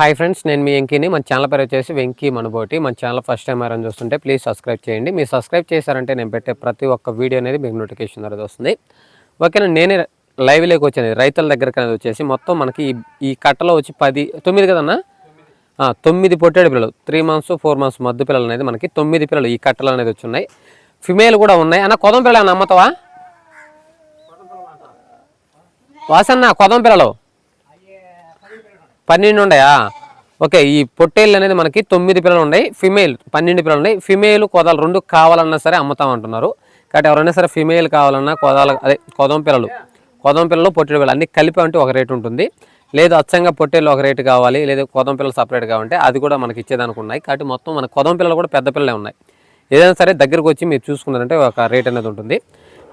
Hi friends నేను మీ వెంకీని. మన channel పేరు వచ్చేసి వెంకీ మనబోటి. మన ఛానల్ ఫస్ట్ టైం ఎవరైనా చూస్తుంటే ప్లీజ్ సబ్స్క్రైబ్ చేయండి. మీరు సబ్స్క్రైబ్ చేశారంటే నేను పెట్టే ప్రతి ఒక్క వీడియో అనేది మీకు నోటిఫికేషన్ ద్వారా వస్తుంది. ఓకేనా నేనే లైవ్లోకి వచ్చాను. రైతుల దగ్గరకు అనేది వచ్చేసి మొత్తం మనకి ఈ- ఈ కట్టలో వచ్చి పది తొమ్మిది కదన్నా? తొమ్మిది పొట్టేడు పిల్లలు. త్రీ మంత్స్ ఫోర్ మంత్స్ మధ్య పిల్లలు అనేది మనకి తొమ్మిది పిల్లలు ఈ కట్టలు అనేది వచ్చి ఉన్నాయి. ఫిమేల్ కూడా ఉన్నాయి. అన్న కొదం పిల్లలు ఏమన్నా అమ్మతావా? వాసన్న కొదం పిల్లలు. పన్నెండు ఉన్నాయా ఓకే ఈ పొట్టేళ్ళు అనేది మనకి తొమ్మిది పిల్లలు ఉన్నాయి ఫిమేల్ పన్నెండు పిల్లలు ఉన్నాయి. ఫిమేల్ కొదలు రెండు కావాలన్నా సరే అమ్ముతామంటున్నారు కాబట్టి ఎవరైనా సరే ఫిమేల్ కావాలన్నా కొదాలు అదే కొదం పిల్లలు కొదం పిల్లలు పొట్టేడు పిల్లలు అన్ని కలిపి అంటే ఒక రేటు ఉంటుంది. లేదు అచ్చంగా పొట్టేళ్ళు ఒక రేటు కావాలి లేదా కొదం పిల్లలు సపరేట్ కావాలంటే అది కూడా మనకి ఇచ్చేదానికి ఉన్నాయి. కాబట్టి మొత్తం మన కొదం పిల్లలు కూడా పెద్ద పిల్లలే ఉన్నాయి. ఏదైనా సరే దగ్గరకు వచ్చి మీరు చూసుకున్నారంటే ఒక రేట్ అనేది ఉంటుంది.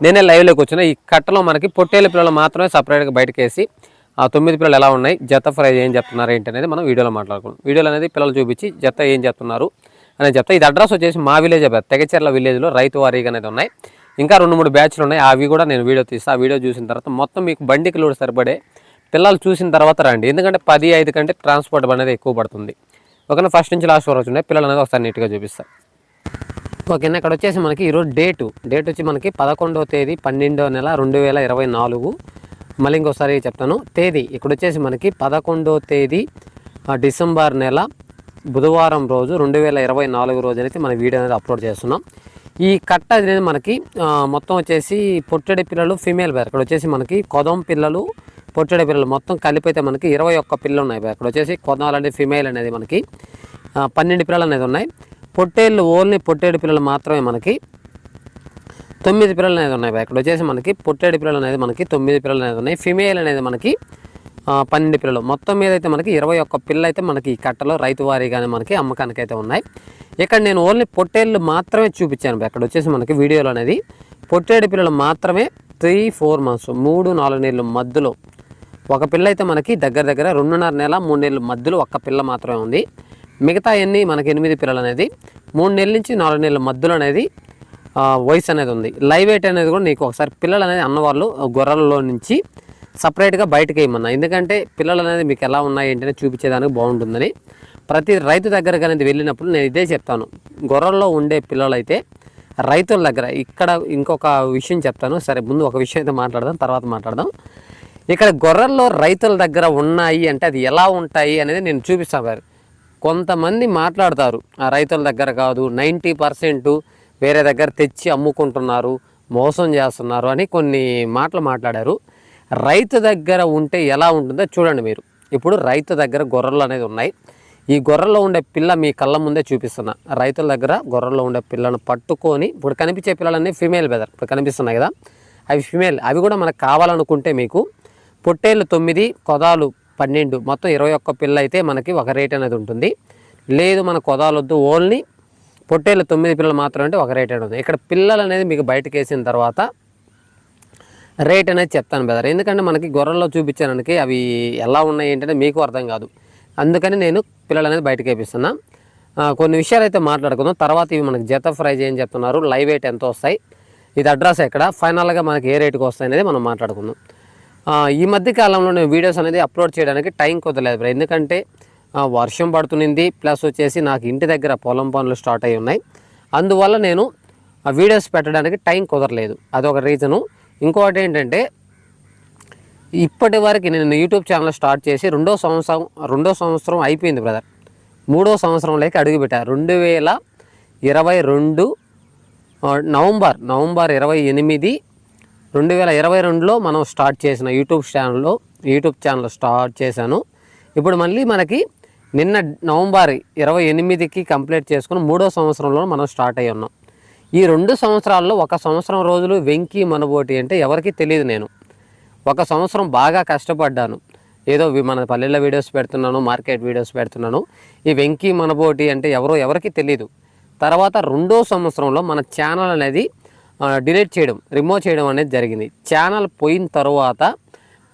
నేనే లైవ్లోకి వచ్చిన ఈ కట్టలో మనకి పొట్టేళ్ళ పిల్లలు మాత్రమే సపరేట్గా బయటకేసి ఆ తొమ్మిది పిల్లలు ఎలా ఉన్నాయి? జత ఫ్రై ఏం చెప్తున్నారు ఏంటి అనేది మనం వీడియోలో మాట్లాడుకున్నాం వీడియోలో అనేది పిల్లలు చూపించి జత ఏం చెప్తున్నారు? అని చెప్తా ఇది అడ్రస్ వచ్చేసి మా విలేజ్ తెగచెర్ల విలేజ్లో రైతు వారీగా అనేది ఉన్నాయి. ఇంకా రెండు మూడు బ్యాచ్లు ఉన్నాయి. అవి కూడా నేను వీడియో తీస్తా. ఆ వీడియో చూసిన తర్వాత మొత్తం మీకు బండికి లోడ్ సరిపడే పిల్లలు చూసిన తర్వాత రండి. ఎందుకంటే పది ఐదు కంటే ట్రాన్స్పోర్ట్ అనేది ఎక్కువ పడుతుంది. ఓకేనా? ఫస్ట్ నుంచి లాస్ట్ వరకు ఉన్నాయి. పిల్లలు అనేది ఒకసారి నీట్గా చూపిస్తాను ఓకేనా? ఇక్కడ వచ్చేసి మనకి ఈరోజు డేటు డేట్ వచ్చి మనకి పదకొండవ తేదీ పన్నెండవ నెల రెండు వేల ఇరవై నాలుగు. మళ్ళీ ఇంకోసారి చెప్తాను. తేదీ ఇక్కడ వచ్చేసి మనకి పదకొండో తేదీ డిసెంబర్ నెల బుధవారం రోజు రెండు వేల ఇరవై నాలుగు రోజు మనం మన వీడియో అనేది అప్లోడ్ చేస్తున్నాం. ఈ కట్ట అనేది మనకి మొత్తం వచ్చేసి పొట్టెడి పిల్లలు ఫీమేల్ బేర్. ఇక్కడ వచ్చేసి మనకి కొదం పిల్లలు పొట్టెడి పిల్లలు మొత్తం కలిపి అయితే మనకి ఇరవై ఒక్క పిల్లలు ఉన్నాయి బేర్. ఇక్కడ వచ్చేసి కొదాలు అనేది ఫీమేల్ అనేది మనకి పన్నెండు పిల్లలు అనేది ఉన్నాయి. పొట్టేళ్ళు ఓన్లీ పొట్టేడు పిల్లలు మాత్రమే మనకి తొమ్మిది పిల్లలు అనేది ఉన్నాయి ఇక్కడ వచ్చేసి మనకి పొట్టేడు పిల్లలు అనేది మనకి తొమ్మిది పిల్లలు అనేది ఉన్నాయి. ఫిమేల్ అనేది మనకి పన్నెండు పిల్లలు. మొత్తం మీద అయితే మనకి ఇరవై ఒక్క పిల్ల అయితే మనకి ఈ కట్టలో రైతు వారీగానే మనకి అమ్మకానికి అయితే ఉన్నాయి. ఇక్కడ నేను ఓన్లీ పొట్టేళ్ళు మాత్రమే చూపించాను ఇక్కడ వచ్చేసి మనకి వీడియోలో అనేది పొట్టేడు పిల్లలు మాత్రమే త్రీ ఫోర్ మంత్స్ మూడు నాలుగు నెలల మధ్యలో ఒక పిల్ల అయితే మనకి దగ్గర దగ్గర రెండున్నర నెల మూడు నెలల మధ్యలో ఒక్క పిల్ల మాత్రమే ఉంది. మిగతా ఎన్ని? మనకి ఎనిమిది పిల్లలు అనేది. మూడు నెలల నుంచి నాలుగు నెలల మధ్యలో అనేది వాయిస్ అనేది ఉంది. లైవ్ ఎయిట్ అనేది కూడా నీకు ఒకసారి పిల్లలు అనేది అన్నవాళ్ళు గొర్రెలలో నుంచి సపరేట్గా బయటకు వేయమన్నా. ఎందుకంటే పిల్లలు అనేది మీకు ఎలా ఉన్నాయి ఏంటనే చూపించేదానికి బాగుంటుందని. ప్రతి రైతు దగ్గరకు అనేది వెళ్ళినప్పుడు నేను ఇదే చెప్తాను. గొర్రెల్లో ఉండే పిల్లలైతే రైతుల దగ్గర ఇక్కడ ఇంకొక విషయం చెప్తాను. సరే ముందు ఒక విషయం అయితే మాట్లాడదాం తర్వాత మాట్లాడదాం. ఇక్కడ గొర్రెల్లో రైతుల దగ్గర ఉన్నాయి అంటే అది ఎలా ఉంటాయి అనేది నేను చూపిస్తాను కొంతమంది మాట్లాడతారు ఆ రైతుల దగ్గర కాదు నైంటీ పర్సెంటు వేరే దగ్గర తెచ్చి అమ్ముకుంటున్నారు మోసం చేస్తున్నారు అని కొన్ని మాటలు మాట్లాడారు. రైతు దగ్గర ఉంటే ఎలా ఉంటుందో చూడండి మీరు. ఇప్పుడు రైతు దగ్గర గొర్రెలు అనేది ఉన్నాయి. ఈ గొర్రెల్లో ఉండే పిల్ల మీ కళ్ళ ముందే చూపిస్తున్నా. రైతుల దగ్గర గొర్రెల్లో ఉండే పిల్లను పట్టుకొని ఇప్పుడు కనిపించే పిల్లలన్నీ ఫిమేల్ బెదర్ ఇప్పుడు కనిపిస్తున్నాయి కదా. అవి ఫిమేల్ అవి కూడా మనకు కావాలనుకుంటే మీకు పొట్టేళ్ళు తొమ్మిది కొదాలు పన్నెండు. మొత్తం ఇరవై ఒక్క పిల్ల అయితే మనకి ఒక రేట్ అనేది ఉంటుంది. లేదు మన కొదాలొద్దు ఓన్లీ పొట్టేళ్ళు తొమ్మిది పిల్లలు మాత్రం అంటే ఒక రేట్ అనేది ఉంది. ఇక్కడ పిల్లలు అనేది మీకు బయటకు వేసిన తర్వాత రేట్ అనేది చెప్తాను బెదర్ ఎందుకంటే మనకి గొర్రెల్లో చూపించడానికి అవి ఎలా ఉన్నాయి ఏంటంటే మీకు అర్థం కాదు. అందుకని నేను పిల్లలు అనేది బయటకు వేపిస్తున్నా. కొన్ని విషయాలు అయితే మాట్లాడుకుందాం. తర్వాత ఇవి మనకి జత ఫ్రై చేయని చెప్తున్నారు. లైవ్ వెయిట్ ఎంత వస్తాయి? ఇది అడ్రస్ ఎక్కడ? ఫైనల్గా మనకి ఏ రేటుకి వస్తాయి అనేది మనం మాట్లాడుకుందాం. ఈ మధ్య కాలంలో నేను వీడియోస్ అనేది అప్లోడ్ చేయడానికి టైం కుదరలేదు ఎందుకంటే వర్షం పడుతుంది ప్లస్ వచ్చేసి నాకు ఇంటి దగ్గర పొలం పనులు స్టార్ట్ అయి ఉన్నాయి. అందువల్ల నేను ఆ వీడియోస్ పెట్టడానికి టైం కుదరలేదు. అదొక రీజను. ఇంకోటి ఏంటంటే ఇప్పటి వరకు నేను యూట్యూబ్ ఛానల్ స్టార్ట్ చేసి రెండో సంవత్సరం రెండో సంవత్సరం అయిపోయింది బ్రదర్. మూడో సంవత్సరంలోకి అడుగుపెట్టా రెండు వేల ఇరవై రెండు నవంబర్ నవంబర్ ఇరవై ఎనిమిది రెండు వేల ఇరవై రెండులో మనం స్టార్ట్ చేసిన యూట్యూబ్ ఛానల్లో యూట్యూబ్ ఛానల్ స్టార్ట్ చేశాను. ఇప్పుడు మళ్ళీ మనకి నిన్న నవంబర్ ఇరవై ఎనిమిదికి కంప్లీట్ చేసుకుని మూడో సంవత్సరంలో మనం స్టార్ట్ అయ్యి ఉన్నాం. ఈ రెండు సంవత్సరాల్లో ఒక సంవత్సరం రోజులు వెంకీ మనబోటి అంటే ఎవరికీ తెలియదు నేను. ఒక సంవత్సరం బాగా కష్టపడ్డాను. ఏదో వి- మన పల్లెల వీడియోస్ పెడుతున్నాను మార్కెట్ వీడియోస్ పెడుతున్నాను. ఈ వెంకీ మనబోటి అంటే ఎవరో ఎవరికి తెలియదు తర్వాత రెండో సంవత్సరంలో మన ఛానల్ అనేది డిలీట్ చేయడం రిమూవ్ చేయడం అనేది జరిగింది. ఛానల్ పోయిన తర్వాత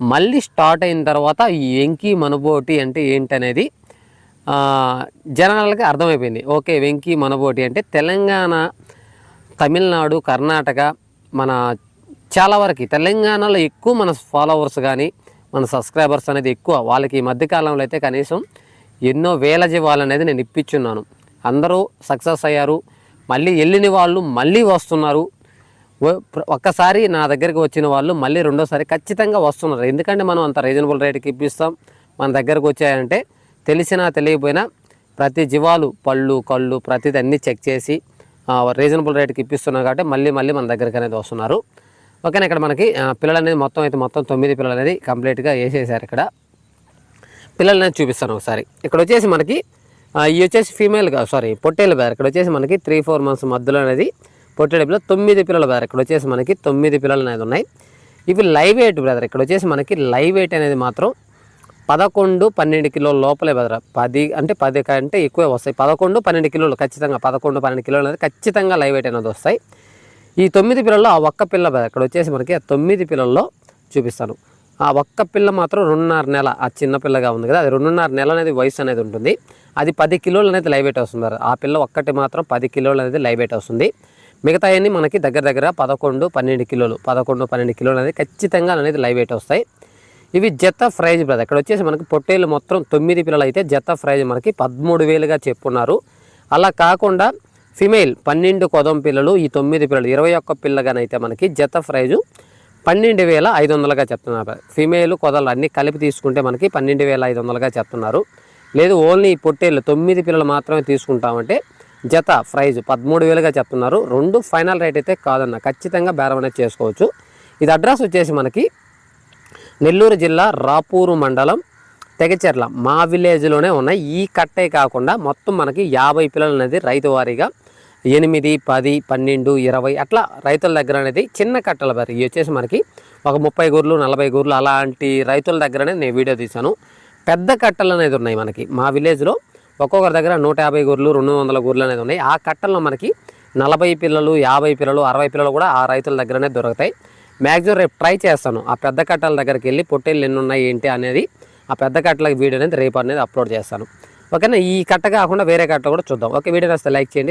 మళ్ళీ స్టార్ట్ అయిన తర్వాత ఈ వెంకీ మనబోటి అంటే ఏంటనేది జనాలకి అర్థమైపోయింది. ఓకే వెంకీ మనబోటి అంటే తెలంగాణ తమిళనాడు కర్ణాటక మన చాలా వరకు తెలంగాణలో ఎక్కువ మన ఫాలోవర్స్ కానీ మన సబ్స్క్రైబర్స్ అనేది ఎక్కువ. వాళ్ళకి ఈ మధ్యకాలంలో అయితే కనీసం ఎన్నో వేల జీవాలు అనేది నేను ఇప్పించున్నాను. అందరూ సక్సెస్ అయ్యారు. మళ్ళీ వెళ్ళిన వాళ్ళు మళ్ళీ వస్తున్నారు. ఒక్కసారి నా దగ్గరికి వచ్చిన వాళ్ళు మళ్ళీ రెండోసారి ఖచ్చితంగా వస్తున్నారు. ఎందుకంటే మనం అంత రీజనబుల్ రేట్కి ఇప్పిస్తాం. మన దగ్గరకు వచ్చాయంటే తెలిసినా తెలియకపోయినా ప్రతి జీవాలు పళ్ళు కళ్ళు ప్రతిది అన్నీ చెక్ చేసి రీజనబుల్ రేట్కి ఇప్పిస్తున్నారు కాబట్టి మళ్ళీ మళ్ళీ మన దగ్గరికి అనేది వస్తున్నారు. ఓకేనా ఇక్కడ మనకి పిల్లలు అనేది మొత్తం అయితే మొత్తం తొమ్మిది పిల్లలు అనేది కంప్లీట్గా వేసేసారు ఇక్కడ. పిల్లలు అనేది చూపిస్తాను ఒకసారి. ఇక్కడ వచ్చేసి మనకి ఆ, ఇవి వచ్చేసి ఫీమేల్ సారీ పొట్టేలు బేర్. ఇక్కడ వచ్చేసి మనకి త్రీ ఫోర్ మంత్స్ మధ్యలో అనేది పొట్టేలు పిల్లలు తొమ్మిది పిల్లల బేర్. ఇక్కడ వచ్చేసి మనకి తొమ్మిది పిల్లలు అనేది ఉన్నాయి. ఇవి లైవ్ వెయిట్ బ్రదర్. ఇక్కడ వచ్చేసి మనకి లైవ్ వెయిట్ అనేది మాత్రం పదకొండు పన్నెండు కిలోల లోపలే బ్రదర్ పది అంటే పది కంటే ఎక్కువే వస్తాయి. పదకొండు పన్నెండు కిలోలు ఖచ్చితంగా పదకొండు పన్నెండు కిలోలు అనేది ఖచ్చితంగా లైవ్ వెయిట్ అనేది వస్తాయి. ఈ తొమ్మిది పిల్లల్లో ఆ ఒక్క పిల్ల బ్రదర్ ఇక్కడ వచ్చేసి మనకి ఆ తొమ్మిది పిల్లల్లో చూపిస్తాను. ఆ ఒక్క పిల్ల మాత్రం రెండున్నర నెల ఆ చిన్న పిల్లగా ఉంది కదా అది రెండున్నర నెల అనేది వయసు అనేది ఉంటుంది. అది పది కిలోలు అనేది లైవ్ వెయిట్ వస్తుంది బ్రదర్. ఆ పిల్ల ఒక్కటి మాత్రం పది కిలోలు అనేది లైవ్ వెయిట్ వస్తుంది. మిగతా అన్ని మనకి దగ్గర దగ్గర పదకొండు పన్నెండు కిలోలు పదకొండు పన్నెండు కిలోలు అనేది ఖచ్చితంగా అనేది లైవ్ వెయిట్ వస్తాయి. ఇవి జత ప్రైజ్ బ్రదర్. ఇక్కడ వచ్చేసి మనకి పొట్టేళ్ళు మొత్తం తొమ్మిది పిల్లలు అయితే జత ప్రైజ్ మనకి పదమూడు వేలుగా చెప్పున్నారు. అలా కాకుండా ఫిమేల్ పన్నెండు కొదం పిల్లలు ఈ తొమ్మిది పిల్లలు ఇరవై ఒక్క పిల్లగానైతే మనకి జత ప్రైజు పన్నెండు వేల ఐదు వందలుగా చెప్తున్నారు. ఫిమేల్ కొదలు అన్నీ కలిపి తీసుకుంటే మనకి పన్నెండు వేల ఐదు వందలుగా చెప్తున్నారు. లేదు ఓన్లీ పొట్టేళ్ళు తొమ్మిది పిల్లలు మాత్రమే తీసుకుంటామంటే జత ప్రైజ్ పదమూడు వేలుగా చెప్తున్నారు. రెండు ఫైనల్ రేట్ అయితే కాదన్న ఖచ్చితంగా బేరం అనేది చేసుకోవచ్చు. ఇది అడ్రస్ వచ్చేసి మనకి నెల్లూరు జిల్లా రాపూరు మండలం తెగచెర్ల మా విలేజ్లోనే ఉన్నాయి. ఈ కట్టే కాకుండా మొత్తం మనకి యాభై పిల్లలు అనేది రైతు వారీగా ఎనిమిది పది పన్నెండు ఇరవై అట్లా రైతుల దగ్గర అనేది చిన్న కట్టల బరి ఇవి వచ్చేసి మనకి ఒక ముప్పై గూర్లు నలభై గూర్లు అలాంటి రైతుల దగ్గరనే నేను వీడియో తీశాను. పెద్ద కట్టలు అనేది ఉన్నాయి మనకి. మా విలేజ్లో ఒక్కొక్కరి దగ్గర నూట యాభై గూర్లు రెండు వందల గూర్లు అనేది ఉన్నాయి. ఆ కట్టల్లో మనకి నలభై పిల్లలు యాభై పిల్లలు అరవై పిల్లలు కూడా ఆ రైతుల దగ్గరనే దొరుకుతాయి. మ్యాక్సిమం రేపు ట్రై చేస్తాను. ఆ పెద్ద కట్టల దగ్గరికి వెళ్ళి పొట్టేళ్ళు ఎన్ని ఉన్నాయి ఏంటి అనేది ఆ పెద్ద కట్టల వీడియో అనేది రేపు అనేది అప్లోడ్ చేస్తాను. ఓకేనా? ఈ కట్ట కాకుండా వేరే కట్ట కూడా చూద్దాం. ఓకే వీడియో నస్తే లైక్ చేయండి.